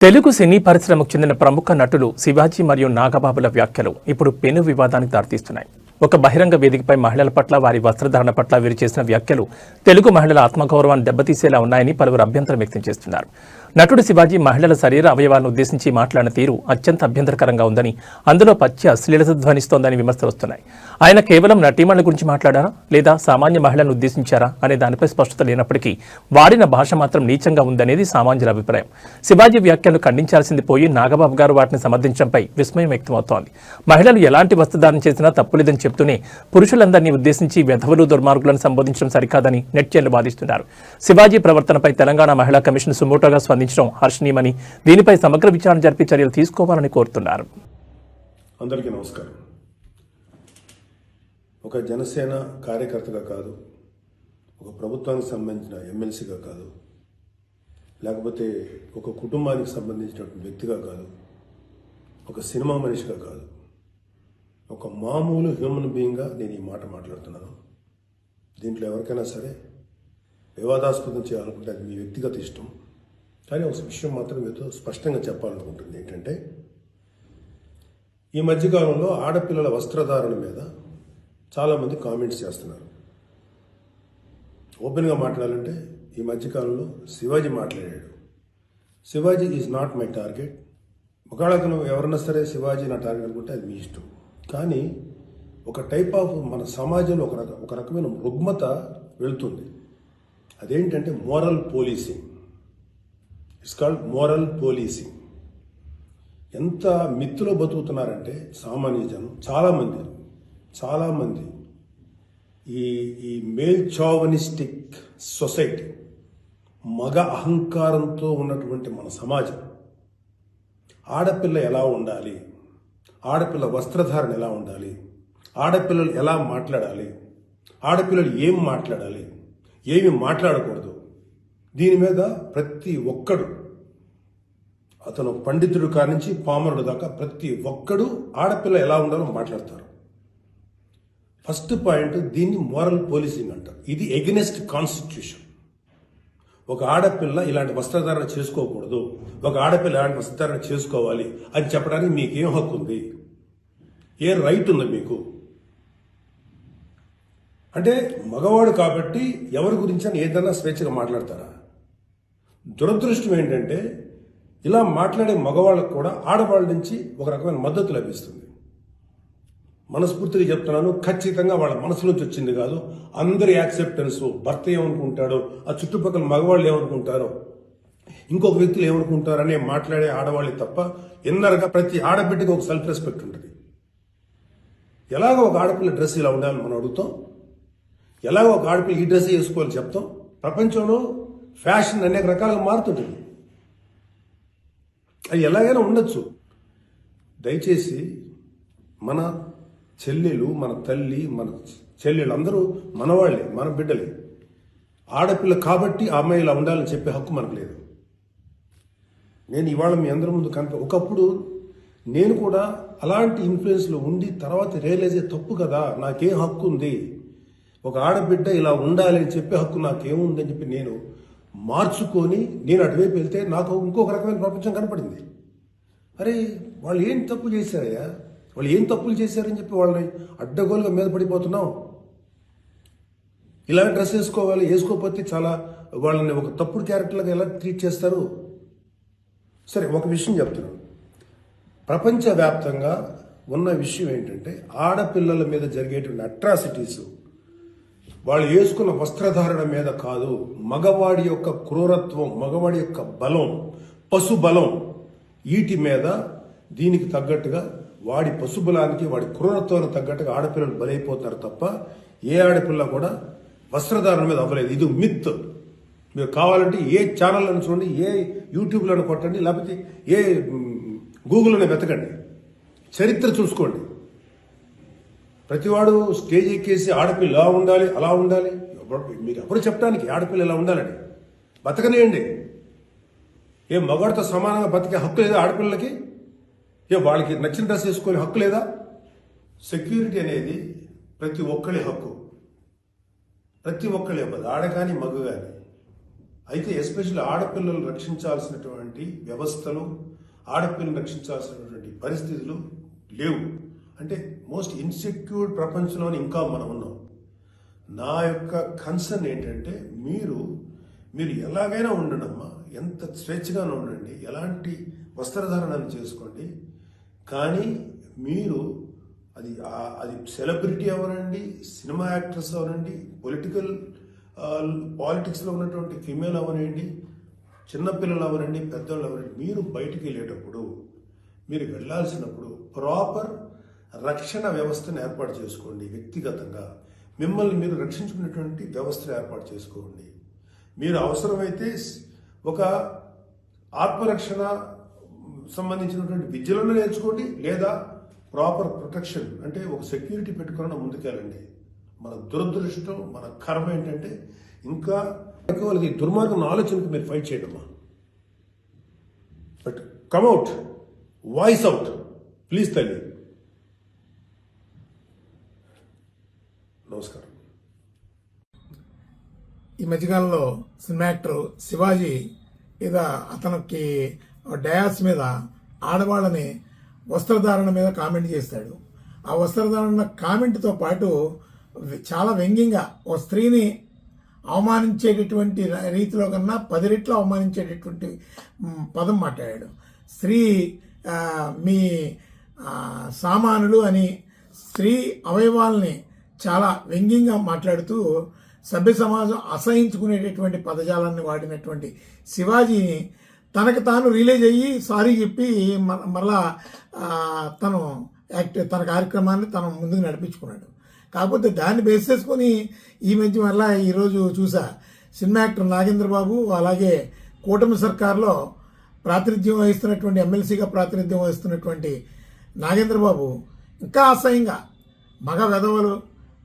తెలుగు సినీ పరిశ్రమకు చెందిన ప్రముఖ నటులు శివాజీ మరియు నాగబాబుల వ్యాఖ్యలు ఇప్పుడు పెను వివాదానికి దారితీస్తున్నాయి. ఒక బహిరంగ వేదికపై మహిళల పట్ల వారి వస్త్రధారణ పట్ల వీరు చేసిన వ్యాఖ్యలు తెలుగు మహిళల ఆత్మగౌరవాన్ని దెబ్బతీసేలా ఉన్నాయని పలువురు అభ్యంతరం వ్యక్తం చేస్తున్నారు. నటుడు శివాజీ మహిళల శరీర అవయవాలను ఉద్దేశించి మాట్లాడిన తీరు అత్యంత అభ్యంతరకరంగా ఉందని అందులో పచ్చి అశ్లీలత ధ్వనిస్తోందని విమర్శలు వస్తున్నాయి. ఆయన కేవలం నటీమణుల గురించి మాట్లాడారా? లేదా సామాన్య మహిళలను ఉద్దేశించారా? అనే దానిపై స్పష్టత లేనప్పటికీ వాడిన భాష మాత్రం నీచంగా ఉందనేది సామాన్యుల అభిప్రాయం. శివాజీ వ్యాఖ్యలు ఖండించాల్సింది పోయి నాగబాబు గారు వాటిని సమర్థించడంపై విస్మయం వ్యక్తమవుతోంది. మహిళలు ఎలాంటి వస్త్రధారణ చేసినా తప్పులేదని చెప్తూనే పురుషులందరినీ ఉద్దేశించి వెధవలు దుర్మార్గులను సంబోధించడం సరికాదని నెట్జన్లు వాదిస్తున్నారు. శివాజీ ప్రవర్తనపై తెలంగాణ మహిళా కమిషన్ సుమోటోగా అందించడం హర్షణీయమని దీనిపై సమగ్ర విచారణ జరిపి చర్యలు తీసుకోవాలని కోరుతున్నారు. అందరికీ నమస్కారం. ఒక జనసేన కార్యకర్తగా కాదు ఒక ప్రభుత్వానికి సంబంధించిన ఎమ్మెల్సీగా కాదు లేకపోతే ఒక కుటుంబానికి సంబంధించినటువంటి వ్యక్తిగా కాదు ఒక సినిమా మనిషిగా కాదు ఒక మామూలు హ్యూమన్ బీయింగ్గా నేను ఈ మాట మాట్లాడుతున్నాను. దీంట్లో ఎవరికైనా సరే వివాదాస్పదం చేయాలనుకుంటే అది మీ వ్యక్తిగత ఇష్టం. కానీ ఒక విషయం మాత్రం మీతో స్పష్టంగా చెప్పాలనుకుంటుంది. ఏంటంటే ఈ మధ్యకాలంలో ఆడపిల్లల వస్త్రధారణ మీద చాలామంది కామెంట్స్ చేస్తున్నారు. ఓపెన్గా మాట్లాడాలంటే ఈ మధ్యకాలంలో శివాజీ మాట్లాడాడు. Shivaji is not my target. ఒకవేళ అతను ఎవరన్నా సరే శివాజీ నా టార్గెట్ అనుకుంటే అది మీ ఇష్టం. కానీ ఒక టైప్ ఆఫ్ మన సమాజంలో ఒక రక ఒక రకమైన రుగ్మత వెళుతుంది. అదేంటంటే moral policing. It's called moral policing ఎంత మిత్తులో బతుకుతున్నారంటే సామాన్య జనం చాలామంది చాలామంది. ఈ ఈ మేల్ చావనిస్టిక్ సొసైటీ మగ అహంకారంతో ఉన్నటువంటి మన సమాజం. ఆడపిల్ల ఎలా ఉండాలి? ఆడపిల్ల వస్త్రధారణ ఎలా ఉండాలి? ఆడపిల్లలు ఎలా మాట్లాడాలి? ఆడపిల్లలు ఏం మాట్లాడాలి? ఏమి మాట్లాడకూడదు? దీని మీద ప్రతి ఒక్కడు అతను పండితుడు కానించి పామరుడు దాకా ప్రతి ఒక్కడు ఆడపిల్ల ఎలా ఉండాలో మాట్లాడతారు. ఫస్ట్ పాయింట్ దీన్ని మోరల్ పోలీసింగ్ అంటారు. ఇది ఎగ్నెస్ట్ కాన్స్టిట్యూషన్. ఒక ఆడపిల్ల ఇలాంటి వస్త్రధారణ చేసుకోకూడదు. ఒక ఆడపిల్ల ఇలాంటి వస్త్రధారణ చేసుకోవాలి అని చెప్పడానికి మీకేం హక్కు ఉంది? ఏ రైట్ ఉంది మీకు? అంటే మగవాడు కాబట్టి ఎవరి గురించి అని ఏదైనా స్వేచ్ఛగా మాట్లాడతారా? దురదృష్టం ఏంటంటే ఇలా మాట్లాడే మగవాళ్ళకు కూడా ఆడవాళ్ళ నుంచి ఒక రకమైన మద్దతు లభిస్తుంది. మనస్ఫూర్తిగా చెప్తున్నాను ఖచ్చితంగా వాళ్ళ మనసు నుంచి వచ్చింది కాదు అందరి యాక్సెప్టెన్స్ భర్త ఏమనుకుంటాడో ఆ చుట్టుపక్కల మగవాళ్ళు ఏమనుకుంటారో ఇంకొక వ్యక్తులు ఏమనుకుంటారనే అనే మాట్లాడే ఆడవాళ్ళు తప్ప ఎన్నరగా ప్రతి ఆడబిడ్డకి ఒక సెల్ఫ్ రెస్పెక్ట్ ఉంటుంది. ఎలాగో ఒక ఆడపిల్ల డ్రెస్ ఇలా ఉండాలని మనం అడుగుతాం ఎలాగో ఒక ఆడపిల్ల ఈ డ్రెస్ వేసుకోవాలని చెప్తాం ప్రపంచంలో ఫ్యాషన్ అనేక రకాలుగా మారుతుంటుంది. అది ఎలాగైనా ఉండొచ్చు. దయచేసి మన చెల్లెలు మన తల్లి మన చెల్లెలు అందరూ మనవాళ్ళే మన బిడ్డలే. ఆడపిల్ల కాబట్టి ఆమె అమ్మాయి ఇలా ఉండాలని చెప్పే హక్కు మనకు లేదు. నేను ఇవాళ మీ అందరి ముందు కనిపి ఒకప్పుడు నేను కూడా అలాంటి ఇన్ఫ్లుయెన్స్లో ఉండి తర్వాత రియలైజ్ అయ్యే తప్పు కదా నాకేం హక్కు ఉంది. ఒక ఆడబిడ్డ ఇలా ఉండాలి అని చెప్పే హక్కు నాకేముందని చెప్పి నేను మార్చుకొని నేను అటువైపు వెళ్తే నాకు ఇంకొక రకమైన ప్రపంచం కనపడింది. అరే వాళ్ళు ఏం తప్పు చేశారయ్యా? వాళ్ళు ఏం తప్పులు చేశారని చెప్పి వాళ్ళని అడ్డగోలుగా మీద పడిపోతున్నాం. ఇలా డ్రెస్ వేసుకోవాలి వేసుకోకపోతే చాలా వాళ్ళని ఒక తప్పుడు క్యారెక్టర్లుగా ఎలా ట్రీట్ చేస్తారు? సరే ఒక విషయం చెప్తున్నాను. ప్రపంచవ్యాప్తంగా ఉన్న విషయం ఏంటంటే ఆడపిల్లల మీద జరిగేటువంటి అట్రాసిటీస్ వాళ్ళు వేసుకున్న వస్త్రధారణ మీద కాదు మగవాడి యొక్క క్రూరత్వం మగవాడి యొక్క బలం పశు బలం వీటి మీద దీనికి తగ్గట్టుగా వాడి పశుబలానికి వాడి క్రూరత్వానికి తగ్గట్టుగా ఆడపిల్లలు బలైపోతారు తప్ప ఏ ఆడపిల్ల కూడా వస్త్రధారణ మీద అవ్వలేదు. ఇది మిత్ మీరు కావాలంటే ఏ ఛానల్లను చూడండి ఏ యూట్యూబ్లను కొట్టండి లేకపోతే ఏ గూగుల్లోనే వెతకండి. చరిత్ర చూసుకోండి. ప్రతివాడు స్టేజ్ ఎక్కేసి ఆడపిల్ల ఇలా ఉండాలి అలా ఉండాలి? ఎవరు- చెప్పడానికి ఆడపిల్ల ఇలా ఉండాలని? బతకనేయండి. ఏ మగవాడితో సమానంగా బతికే హక్కు లేదా ఆడపిల్లలకి? ఏ వాళ్ళకి నచ్చిన డ్రెస్ వేసుకునే హక్కు లేదా? సెక్యూరిటీ అనేది ప్రతి ఒక్కరి హక్కు. ప్రతి ఒక్కరి ఇవ్వదు ఆడ కానీ మగ కానీ. అయితే ఎస్పెషల్లీ ఆడపిల్లలు రక్షించాల్సినటువంటి వ్యవస్థలు ఆడపిల్లలు రక్షించాల్సినటువంటి పరిస్థితులు లేవు. అంటే మోస్ట్ ఇన్సెక్యూర్డ్ ప్రపంచంలోనే ఇంకా మనం ఉన్నాం. నా యొక్క కన్సర్న్ ఏంటంటే మీరు మీరు ఎలాగైనా ఉండండమ్మా ఎంత స్వేచ్ఛగానే ఉండండి ఎలాంటి వస్త్రధారణను చేసుకోండి కానీ మీరు అది అది సెలబ్రిటీ అవనండి సినిమా యాక్ట్రెస్ అవనండి పొలిటికల్ పాలిటిక్స్లో ఉన్నటువంటి ఫిమేల్ అవనండి చిన్నపిల్లలు అవనండి పెద్దవాళ్ళు అవనండి మీరు బయటికి వెళ్ళేటప్పుడు మీరు వెళ్ళాల్సినప్పుడు ప్రాపర్ రక్షణ వ్యవస్థను ఏర్పాటు చేసుకోండి వ్యక్తిగతంగా. మిమ్మల్ని మీరు రక్షించుకునేటువంటి వ్యవస్థను ఏర్పాటు చేసుకోండి. మీరు అవసరమైతే ఒక ఆత్మరక్షణ సంబంధించినటువంటి విద్యలను నేర్చుకోండి లేదా ప్రాపర్ ప్రొటెక్షన్ అంటే ఒక సెక్యూరిటీ పెట్టుకుని ముందుకెళ్ళండి. మన దురదృష్టం మన కర్మ ఏంటంటే ఇంకా వాళ్ళకి దుర్మార్గం ఆలోచనకు మీరు ఫైట్ చేయడమా but come out voice out please తల్లి. నమస్కారం. ఈ మధ్యకాలంలో సినిమా యాక్టర్ శివాజీ ఏదో అతనికి డయాస్ మీద ఆడవాళ్ళని వస్త్రధారణ మీద కామెంట్ చేస్తాడు. ఆ వస్త్రధారణ కామెంట్తో పాటు చాలా వ్యంగ్యంగా ఓ స్త్రీని అవమానించేటటువంటి రీతిలో కన్నా పది రెట్లు అవమానించేటటువంటి పదం మాట్లాడాడు. స్త్రీ మీ సామానులు అని స్త్రీ అవయవాల్ని చాలా వ్యంగ్యంగా మాట్లాడుతూ సభ్య సమాజం అసహించుకునేటటువంటి పదజాలాన్ని వాడినటువంటి శివాజీని తనకు తాను రిలీజ్ అయ్యి సారీ చెప్పి మ- మరలా తను యాక్ట్ తన కార్యక్రమాన్ని తను ముందుకు నడిపించుకున్నాడు. కాకపోతే దాన్ని బేస్ చేసుకొని ఈ మధ్య మరలా ఈరోజు చూసా సినిమా యాక్టర్ నాగేంద్ర బాబు అలాగే కూటమి సర్కార్లో ప్రాతినిధ్యం వహిస్తున్నటువంటి ఎమ్మెల్సీగా ప్రాతినిధ్యం వహిస్తున్నటువంటి నాగేంద్ర బాబు ఇంకా అసహ్యంగా మగ వెధవలు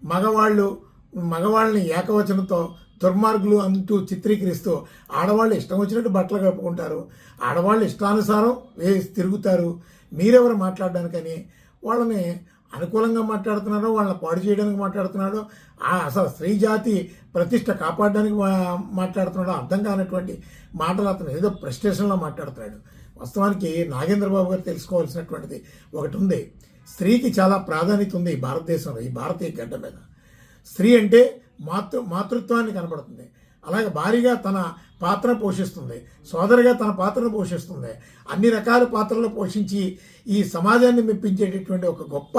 మగవాళ్ళు మగవాళ్ళని ఏకవచనంతో దుర్మార్గులు అంటూ చిత్రీకరిస్తూ ఆడవాళ్ళు ఇష్టం వచ్చినట్టు బట్టలు కప్పుకుంటారు. ఆడవాళ్ళు ఇష్టానుసారం వేసి తిరుగుతారు. మీరెవరు మాట్లాడడానికని? వాళ్ళని అనుకూలంగా మాట్లాడుతున్నాడో వాళ్ళని పాడు చేయడానికి మాట్లాడుతున్నాడో ఆ అసలు స్త్రీ జాతి ప్రతిష్ట కాపాడడానికి మాట్లాడుతున్నాడో అర్థం కానటువంటి మాటలు అతను ఏదో ప్రెస్టేషన్లో మాట్లాడుతున్నాడు. వాస్తవానికి నాగేంద్ర బాబు గారు తెలుసుకోవాల్సినటువంటిది ఒకటి ఉంది. స్త్రీకి చాలా ప్రాధాన్యత ఉంది ఈ భారతదేశంలో ఈ భారతీయ గడ్డ మీద. స్త్రీ అంటే మాతృ మాతృత్వాన్ని కనబడుతుంది. అలాగే భారీగా తన పాత్ర పోషిస్తుంది. సోదరిగా తన పాత్రను పోషిస్తుంది. అన్ని రకాల పాత్రలు పోషించి ఈ సమాజాన్ని మెప్పించేటటువంటి ఒక గొప్ప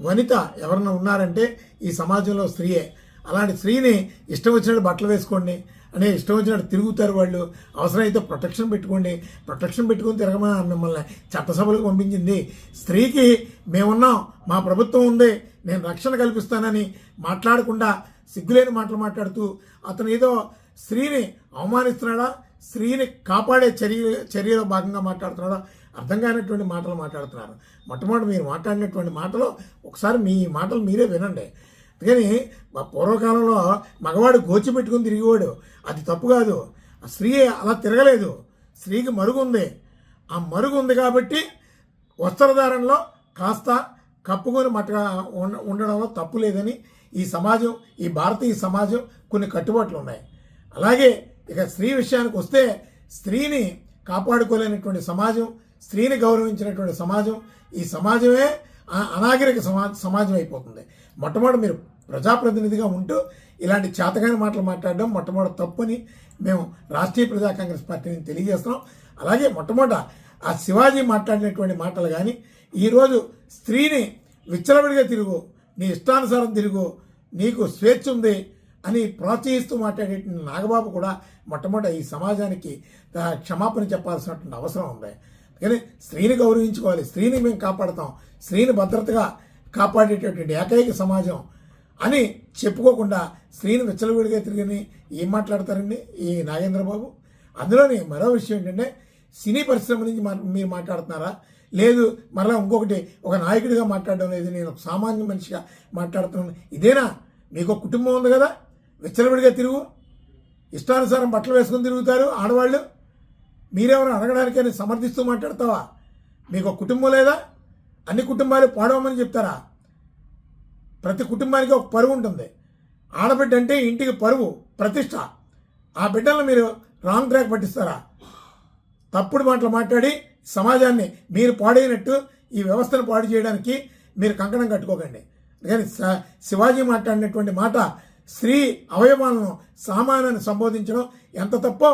వనిత ఎవరన్నా ఉన్నారంటే ఈ సమాజంలో స్త్రీయే. అలాంటి స్త్రీని ఇష్టం వచ్చినట్టు బట్టలు వేసుకోండి. అనే ఇష్టం వచ్చినట్టు తిరుగుతారు వాళ్ళు. అవసరమైతే ప్రొటెక్షన్ పెట్టుకోండి. ప్రొటెక్షన్ పెట్టుకుని తిరగమని మిమ్మల్ని చట్టసభలకు పంపించింది. స్త్రీకి మేమున్నాం మా ప్రభుత్వం ఉంది నేను రక్షణ కల్పిస్తానని మాట్లాడకుండా సిగ్గులేని మాటలు మాట్లాడుతూ అతను ఏదో స్త్రీని అవమానిస్తున్నాడా? స్త్రీని కాపాడే చర్య చర్యలో భాగంగా మాట్లాడుతున్నాడా? అర్థం కానటువంటి మాటలు మాట్లాడుతున్నారు. మొట్టమొదటి మీరు మాట్లాడినటువంటి మాటలు ఒకసారి మీ మాటలు మీరే వినండి. అందుకని మా పూర్వకాలంలో మగవాడు గోచి పెట్టుకుని తిరిగేవాడు. అది తప్పు కాదు. ఆ స్త్రీ అలా తిరగలేదు. స్త్రీకి మరుగు ఉంది. ఆ మరుగు ఉంది కాబట్టి వస్త్రధారణలో కాస్త కప్పుకొని మట్టగా ఉండ- ఉండడంలో తప్పు లేదని ఈ సమాజం ఈ భారతీయ సమాజం కొన్ని కట్టుబాట్లు ఉన్నాయి. అలాగే ఇక స్త్రీ విషయానికి వస్తే స్త్రీని కాపాడుకోలేనటువంటి సమాజం స్త్రీని గౌరవించినటువంటి సమాజం ఈ సమాజమే అనాగరిక సమా సమాజం అయిపోతుంది. మొట్టమొదటి మీరు ప్రజాప్రతినిధిగా ఉంటూ ఇలాంటి చేతకాని మాటలు మాట్లాడడం మొట్టమొదటి తప్పుని మేము రాష్ట్రీయ ప్రజా కాంగ్రెస్ పార్టీని తెలియజేస్తున్నాం. అలాగే మొట్టమొదట ఆ శివాజీ మాట్లాడినటువంటి మాటలు కానీ ఈరోజు స్త్రీని విచ్చలవిడిగా తిరుగు నీ ఇష్టానుసారం తిరుగు నీకు స్వేచ్ఛ ఉంది అని ప్రోత్సహిస్తూ మాట్లాడేటువంటి నాగబాబు కూడా మొట్టమొదటి ఈ సమాజానికి క్షమాపణ చెప్పాల్సినటువంటి అవసరం ఉంది. కానీ స్త్రీని గౌరవించుకోవాలి. స్త్రీని మేము కాపాడతాం. స్త్రీని భద్రతగా కాపాడేటటువంటి ఏకైక సమాజం అని చెప్పుకోకుండా స్త్రీని విచ్చలవిడిగా తిరిగి ఏం మాట్లాడతారండి? ఈ నాగేంద్రబాబు? అందులోని మరో విషయం ఏంటంటే సినీ పరిశ్రమ నుంచి మా- మీరు మాట్లాడుతున్నారా? లేదు మరలా ఇంకొకటి ఒక నాయకుడిగా మాట్లాడడం లేదు. నేను ఒక సామాన్య మనిషిగా మాట్లాడుతున్నాను. ఇదేనా? మీకు ఒక కుటుంబం ఉంది కదా? విచ్చలవిడిగా తిరుగు. ఇష్టానుసారం బట్టలు వేసుకుని తిరుగుతారు ఆడవాళ్ళు. మీరెవరు అడగడానికని సమర్థిస్తూ మాట్లాడతావా? మీకు ఒక కుటుంబం లేదా? అన్ని కుటుంబాలు పాడవమని చెప్తారా? ప్రతి కుటుంబానికి ఒక పరువు ఉంటుంది. ఆడబిడ్డ అంటే ఇంటికి పరువు ప్రతిష్ట. ఆ బిడ్డలను మీరు రాంగ్ ట్రాక్ పట్టిస్తారా? తప్పుడు మాటలు మాట్లాడి సమాజాన్ని మీరు పాడైనట్టు ఈ వ్యవస్థను పాడు చేయడానికి మీరు కంకణం కట్టుకోకండి. కానీ శివాజీ మాట్లాడినటువంటి మాట స్త్రీ అవయవాలను సామానాన్ని సంబోధించడం ఎంత తప్పో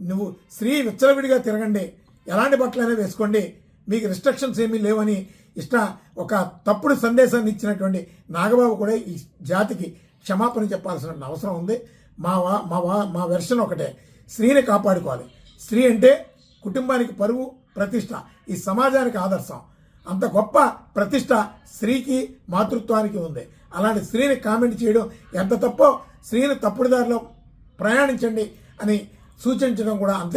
నువ్వు స్త్రీ విచ్చలవిడిగా తిరగండి. ఎలాంటి బట్టలైనా వేసుకోండి. మీకు రిస్ట్రిక్షన్స్ ఏమీ లేవని ఇష్ట ఒక తప్పుడు సందేశాన్ని ఇచ్చినటువంటి నాగబాబు కూడా ఈ జాతికి క్షమాపణ చెప్పాల్సిన అవసరం ఉంది. మా వా మా వా మా వెర్షన్ ఒకటే. స్త్రీని కాపాడుకోవాలి. స్త్రీ అంటే కుటుంబానికి పరువు ప్రతిష్ట. ఈ సమాజానికి ఆదర్శం. అంత గొప్ప ప్రతిష్ట స్త్రీకి మాతృత్వానికి ఉంది. అలాంటి స్త్రీని కామెంట్ చేయడం ఎంత తప్పో స్త్రీని తప్పుడు దారిలో ప్రయాణించండి అని సూచించడం కూడా అంతే